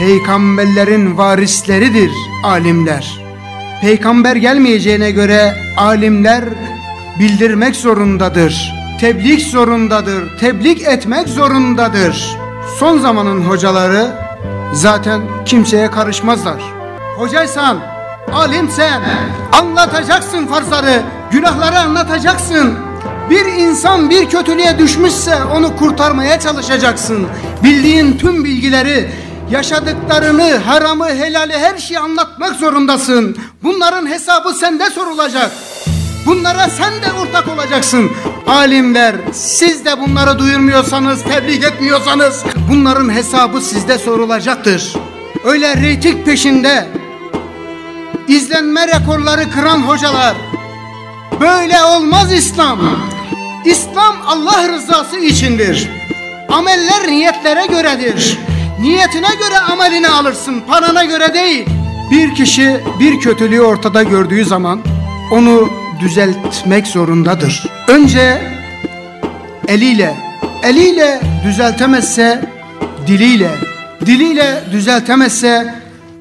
peygamberlerin varisleridir alimler. Peygamber gelmeyeceğine göre alimler bildirmek zorundadır. Tebliğ zorundadır, tebliğ etmek zorundadır. Son zamanın hocaları zaten kimseye karışmazlar. Hocaysan, alimsen anlatacaksın farzları, günahları anlatacaksın. Bir insan bir kötülüğe düşmüşse onu kurtarmaya çalışacaksın. Bildiğin tüm bilgileri, yaşadıklarını, haramı, helali her şeyi anlatmak zorundasın. Bunların hesabı sende sorulacak. Bunlara sen de ortak olacaksın. Alimler siz de bunları duyurmuyorsanız, tebliğ etmiyorsanız bunların hesabı sizde sorulacaktır. Öyle reyting peşinde izlenme rekorları kıran hocalar böyle olmaz İslam. İslam Allah rızası içindir. Ameller niyetlere göredir. Niyetine göre amelini alırsın, parana göre değil. Bir kişi bir kötülüğü ortada gördüğü zaman onu düzeltmek zorundadır. Önce eliyle, eliyle düzeltemezse diliyle, diliyle düzeltemezse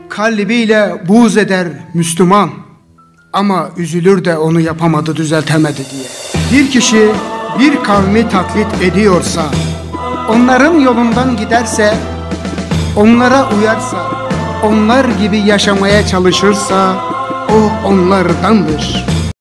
kalbiyle buğz eder Müslüman. Ama üzülür de onu yapamadı düzeltemedi diye. Bir kişi bir kavmi taklit ediyorsa, onların yolundan giderse, onlara uyarsa, onlar gibi yaşamaya çalışırsa o onlardandır.